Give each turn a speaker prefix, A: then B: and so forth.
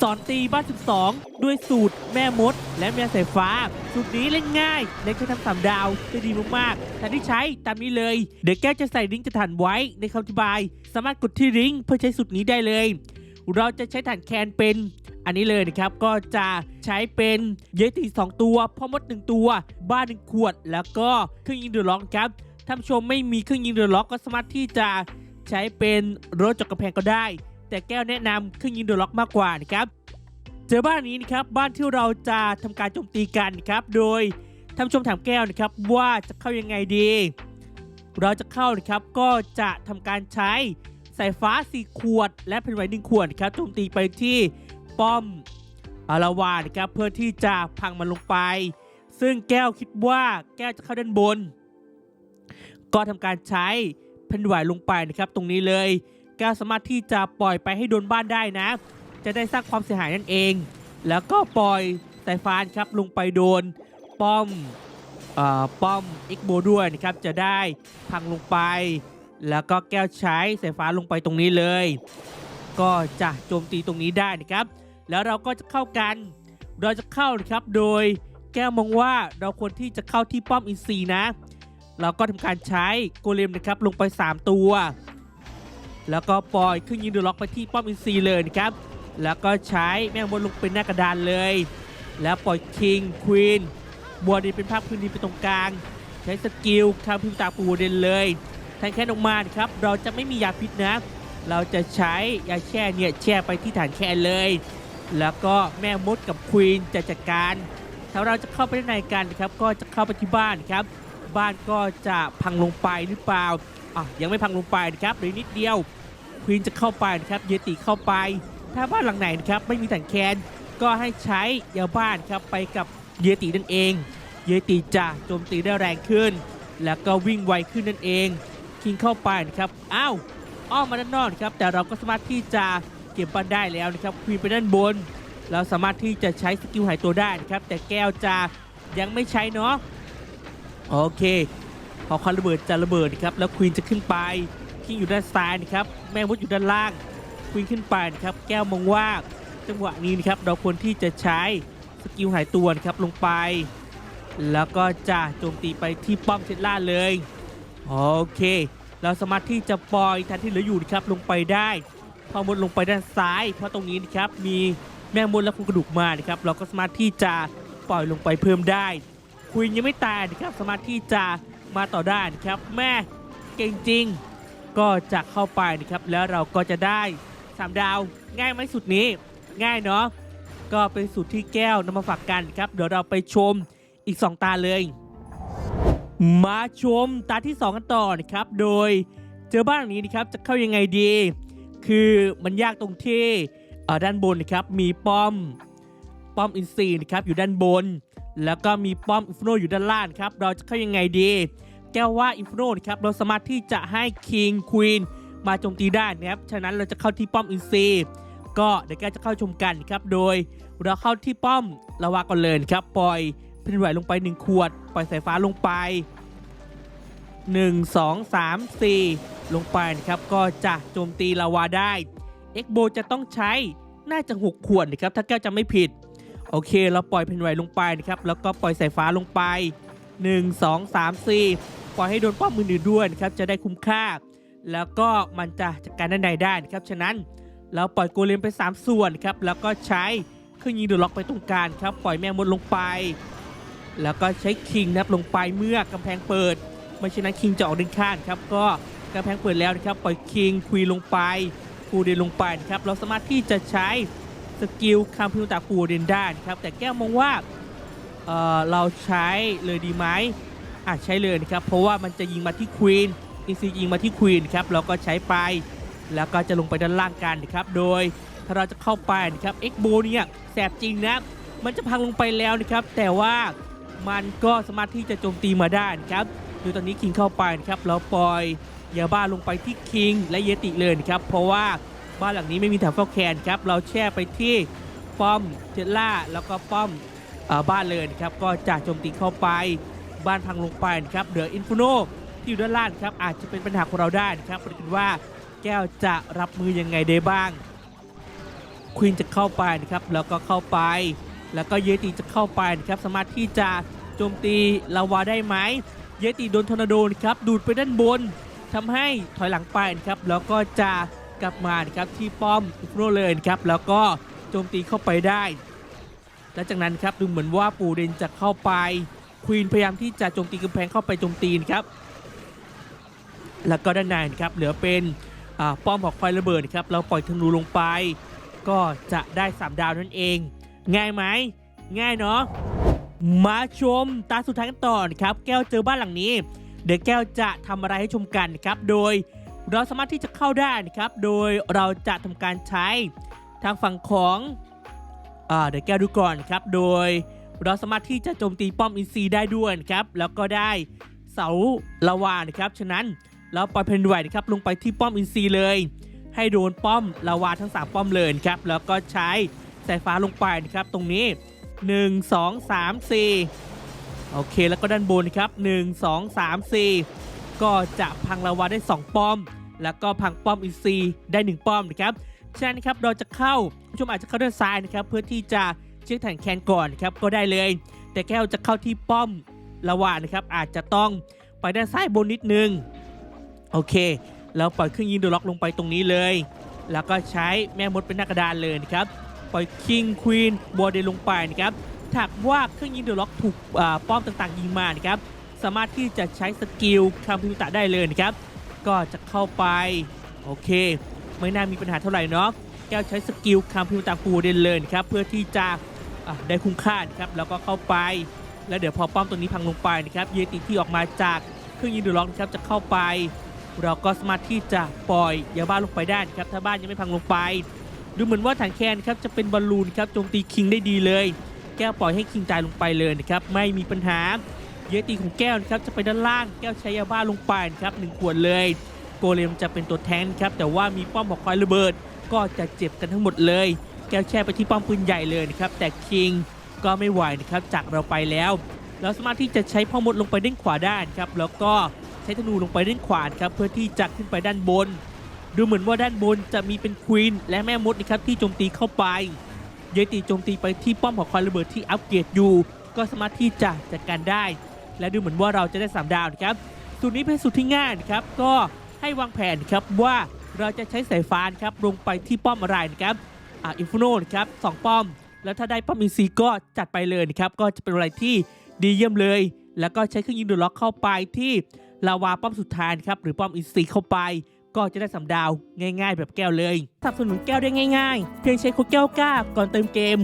A: สอนตีบ้าน 12 ด้วยสูตรแม่มด และแม่สายฟ้า สูตรนี้เล่นง่ายและใช้ทำสามดาวได้ดีมากๆแต่ที่ใช้ตามนี้เลย เดี๋ยวแก้วจะใส่ลิงก์จะฐานไว้ในคำอธิบาย สามารถกดที่ลิงก์เพื่อใช้สูตรนี้ได้เลย เราจะใช้ฐานแคนเป็น อันนี้เลยนะครับก็จะใช้เป็นเยติ2ตัวพ่อมด 1 ตัว บ้าน1ขวด แล้วก็เครื่องยิงเดือดร้อนครับท่านผู้ชมไม่มีเครื่องยิงเดือดร้อนก็สามารถที่จะใช้เป็นรถจกกระแพงก็ได้ แต่แก้วแนะนำเครื่องยิงเดือดร้อนมากกว่านะครับเจอบ้านนี้นะครับบ้านที่เราจะทำการโจมตีกันนะครับโดยท่านชมถามแก้วนะครับว่าจะเข้ายังไงดี เราจะเข้านะครับก็จะทำการใช้สายฟ้า 4 ขวด และแผ่นไหวหนึ่งขวดนะครับโจมตีไปที่ป้อมอาราวานะครับเพื่อที่จะพังมันลงไป ซึ่งแก้วคิดว่าแก้วจะเข้าด้านบน ก็ทำการใช้แผ่นไหวลงไปนะครับตรงนี้เลย แก้วสามารถที่จะปล่อยไปให้โดนบ้านได้นะ จะได้สร้างความเสียหายนั่นเอง แล้วก็ปล่อยสายฟ้าครับลงไปโดนป้อมเอ่อป้อมเอ็กโบด้วยนะครับจะได้พังลงไป แล้วก็แก้วใช้สายฟ้าลงไปตรงนี้เลย ก็จะโจมตีตรงนี้ได้นะครับ แล้วเราก็จะเข้ากันเราจะเข้านะครับโดยแก้วมองว่าเราควรที่จะเข้าที่ป้อมอินซีนะ เราก็ทำการใช้โกเลมนะครับลงไป 3 ตัว แล้วก็ปล่อยเครื่องยิงดือดล็อกไปที่ป้อมอินซีเลยนะครับ แล้วก็ใช้แม่งบนลงเป็นหน้ากระดานเลย แล้วปล่อยคิงควีนบัวดินเป็นภาคพื้นดินไปตรงกลาง ใช้สกิลคาพิมตาปูเดนเลยแทงแค่ออกมาครับ เราจะไม่มียาพิษนะ เราจะใช้ยาแช่เนี่ยแช่ไปที่ฐานแคนเลย แล้วก็แม่มดกับควีนจะจัดการถ้าเราจะเข้าไปในกันนะครับ ก็จะเข้าไปที่บ้านครับ บ้านก็จะพังลงไปหรือเปล่า อะยังไม่พังลงไปนะครับเหลือนิดเดียวควีนจะเข้าไปนะครับเยติเข้าไป ถ้าบ้านหลังไหนนะครับไม่มีถังแคนก็ให้ใช้ยาบ้านครับไปกับเยตินั่นเอง เยติจะโจมตีได้แรงขึ้น แล้วก็วิ่งไวขึ้นนั่นเอง คิงเข้าไปนะครับอ้าวอ้อมมาด้านนอกนครับแต่เราก็สามารถที่จะเก็บบ้านได้แล้วนะครับควีนไปด้านบน เราสามารถที่จะใช้สกิลหายตัวได้นะครับแต่แก้วจะยังไม่ใช้เนาะโอเค พอควันระเบิดจะระเบิดนะครับแล้วควีนจะขึ้นไปคิงอยู่ด้านซ้ายนะครับแม่มดอยู่ด้านล่างควีนขึ้นไปนะครับแก้วมองว่าจังหวะนี้นะครับเราควรที่จะใช้สกิลหายตัวครับลงไป แล้วก็จะโจมตีไปที่ป้อมเทสลาเลยโอเค เราสามารถที่จะปล่อยทันที่เหลืออยู่นะครับลงไปได้พอมดลงไปด้านซ้าย เพราะตรงนี้นะครับมีแม่มดและคุณกระดูกมานะครับเราก็สามารถที่จะปล่อยลงไปเพิ่มได้ควีนยังไม่ตายนะครับสามารถที่จะ มาต่อได้นะครับแม่เก่งจริง ก็จะเข้าไปนะครับแล้วเราก็จะได้ 3 ดาวง่ายไหมสุดนี้ ง่ายเนาะก็เป็นสูตรที่แก้วนำมาฝากกันครับ เดี๋ยวเราไปชมอีก 2 ตาเลย มาชมตาที่ 2 กันต่อนะครับ โดยเจอบ้านหลังนี้นะครับจะเข้ายังไงดี คือมันยากตรงที่ด้านบนนะครับมีป้อมป้อมอินซีนะครับอยู่ด้านบน แล้วก็มีป้อมอินฟโนอยู่ด้านล่างครับ เราจะเข้ายังไงดี แก้วว่าอินฟโนครับ เราสามารถที่จะให้คิงควีนมาโจมตีได้นะครับ ฉะนั้นเราจะเข้าที่ป้อมอินซีก็เดี๋ยวแกจะเข้าชมกันครับ โดยเราเข้าที่ป้อมระวาก่อนเลยครับ ปล่อยแผ่นไหวลงไป 1 ขวด ปล่อยสายฟ้าลงไป 1 2 3 4 ลงไปนะครับ ก็จะโจมตีลาวาได้ เอ็กโบจะต้องใช้น่าจะ 6 ขวดนะครับ ถ้าแก้วจะไม่ผิด โอเค เราปล่อยแผ่นไหวลงไปนะครับ แล้วก็ปล่อยสายฟ้าลงไป 1 2 3 4 ปล่อยให้โดนป้อมมืออื่นด้วยนะครับ จะได้คุ้มค่า แล้วก็มันจะจัดการด้านในได้นะครับ ฉะนั้นเราปล่อยโกเลมไป 3 ส่วนครับ แล้วก็ใช้เครื่องยิงเดือดล็อกไปตรงกลางครับ ปล่อยแมงมดลงไป แล้วก็ใช้คิงนะครับลงไปเมื่อกำแพงเปิด ไม่เช่นนั้นคิงจะออกด้านข้างครับ ก็กำแพงเปิดแล้วนะครับ ปล่อยคิงคุยลงไปฟูเดนลงไปนะครับ เราสามารถที่จะใช้ สกิลคามพิวตาฟูเดนได้นครับแต่แก้วมองว่าเออเราใช้เลยดีไหมอะใช้เลยนะครับเพราะว่ามันจะยิงมาที่ควีนอินซียิงมาที่ควีนครับเราก็ใช้ไป แล้วก็จะลงไปด้านล่างกันนะครับโดยถ้าเราจะเข้าไปนะครับเอ็กโบเนี่ยแสบจริงนะมันจะพังลงไปแล้วนะครับ แต่ว่ามันก็สามารถที่จะโจมตีมาได้นะครับดยตอนนี้คิงเข้าไปนะครับเราปล่อยยาบ้าลงไปที่คิงและเยติเลยครับเพราะว่า บ้านหลังนี้ไม่มีแถวเฝ้าแคนครับ เราแช่ไปที่ป้อมเจล่า แล้วก็ป้อมอบ้านเลยนครับ ก็จะโจมตีเข้าไป บ้านพังลงไปนะครับ เหลืออินฟูโนที่อยู่ด้านล่างครับ อาจจะเป็นปัญหาของเราได้นะครับประเด็นว่าแก้วจะรับมือยังไงได้บ้าง ควีนจะเข้าไปนะครับ แล้วก็เข้าไป แล้วก็เยติจะเข้าไปนะครับ สามารถที่จะโจมตีลาวาได้ไหม เยติโดนทอร์นาโดนครับ ดูดไปด้านบนทำให้ถอยหลังไปนะครับ แล้วก็จะ กลับมานะครับที่ป้อมอิฟโรเลยครับแล้วก็โจมตีเข้าไปได้และจากนั้นครับดูเหมือนว่าปูเดนจะเข้าไปควีนพยายามที่จะโจมตีกำแพงเข้าไปโจมตีครับ แล้วก็ด้านในครับเหลือเป็นป้อมของไฟระเบิดครับเราปล่อยธนูลงไป ก็จะได้ 3 ดาวนั่นเอง ง่ายไหมง่ายเนาะมาชมตาสุดท้ายกันต่อนะครับ แก้วเจอบ้านหลังนี้ เดี๋ยวแก้วจะทำอะไรให้ชมกันครับโดย เราสามารถที่จะเข้าได้นะครับ โดยเราจะทำการใช้ทางฝั่งของเดี๋ยวแก้วดูก่อนครับ โดยเราสามารถที่จะโจมตีป้อมอินซีได้ด้วยนะครับ แล้วก็ได้เสาละวานะครับ ฉะนั้นเราปล่อยเพนไหวนะครับลงไปที่ป้อมอินซีเลย ให้โดนป้อมลาวาทั้ง 3 ป้อมเลยครับ แล้วก็ใช้สายฟ้าลงไปนะครับ ตรงนี้ 1 2 3 4 โอเค แล้วก็ด้านบนครับ 1 2 3 4 ก็จะพังลาวาได้ 2 ป้อม แล้วก็พังป้อมอินซีได้ 1 ป้อมนะครับฉะนั้นครับเราจะเข้าผู้ชมอาจจะเข้าด้านซ้ายนะครับเพื่อที่จะเช็คฐานแคนก่อนนะครับก็ได้เลย แต่แก้วจะเข้าที่ป้อมลาวานะครับอาจจะต้องไปด้านซ้ายบนนิดนึงโอเคแล้วปล่อยเครื่องยิงเดอะล็อกลงไปตรงนี้เลย แล้วก็ใช้แม่มดเป็นหน้ากระดานเลยนะครับปล่อยคิงควีนบัวเดนลงไปนะครับถ้ากว่าเครื่องยิงเดอะล็อกถูกป้อมต่างๆยิงมานะครับสามารถที่จะใช้สกิลคำพิมตะได้เลยนะครับ ก็จะเข้าไป โอเค ไม่น่ามีปัญหาเท่าไหร่เนาะแก้วใช้สกิลคำพิมตะปูเดนเลยนครับเพื่อที่จะได้คุ้มค่าครับแล้วก็เข้าไป แล้วเดี๋ยวพอป้อมตัวนี้พังลงไปนะครับเยติที่ออกมาจากเครื่องยิงดอะล็อกนะครับจะเข้าไป เราก็สามารถที่จะปล่อยยาบ้าลงไปได้ครับถ้าบ้านยังไม่พังลงไป ดูเหมือนว่าถังแคนครับจะเป็นบอลลูนครับโจมตีคิงได้ดีเลย แก้วปล่อยให้คิงตายลงไปเลยนะครับไม่มีปัญหา เยติของแก้วนะครับจะไปด้านล่างแก้วใช้ยาบ้าลงไปครับหนึ่งขวดเลย โกเลมจะเป็นตัวแทนครับแต่ว่ามีป้อมของคอยระเบิด ก็จะเจ็บกันทั้งหมดเลย แก้วแช่ไปที่ป้อมปืนใหญ่เลยนะครับแต่คิงก็ไม่ไหวนะครับจากเราไปแล้วเราสามารถที่จะใช้พ่อมดลงไปด้านขวาได้นครับแล้วก็ใช้ธนูลงไปด้านขวาครับเพื่อที่จะขึ้นไปด้านบน ดูเหมือนว่าด้านบนจะมีเป็นควีนและแม่มดนะครับที่โจมตีเข้าไป เยติโจมตีไปที่ป้อมของคอยระเบิดที่อัปเกรดอยู่ ก็สามารถที่จะจัดการได้ และดูเหมือนว่าเราจะได้ 3 ดาวนะครับสูตรนี้เป็นสูตรที่ง่ายนะครับก็ให้วางแผนครับว่าเราจะใช้สายฟ้านครับลงไปที่ป้อมอะไรนะครับอ่าอินฟิโนนะครับสองป้อม แล้วถ้าได้ป้อมอินซีก็จัดไปเลยนะครับก็จะเป็นอะไรที่ดีเยี่ยมเลย แล้วก็ใช้เครื่องยิงดูล็อกเข้าไปที่ลาวาป้อมสุดท้ายครับหรือป้อมอินซีเข้าไปก็จะได้สำดาวง่าย ๆ แบบแก้วเลยสนับสนุนแก้วได้ง่าย ๆ เพียงใช้โค้ดแก้วกล้าก่อนเติมเกม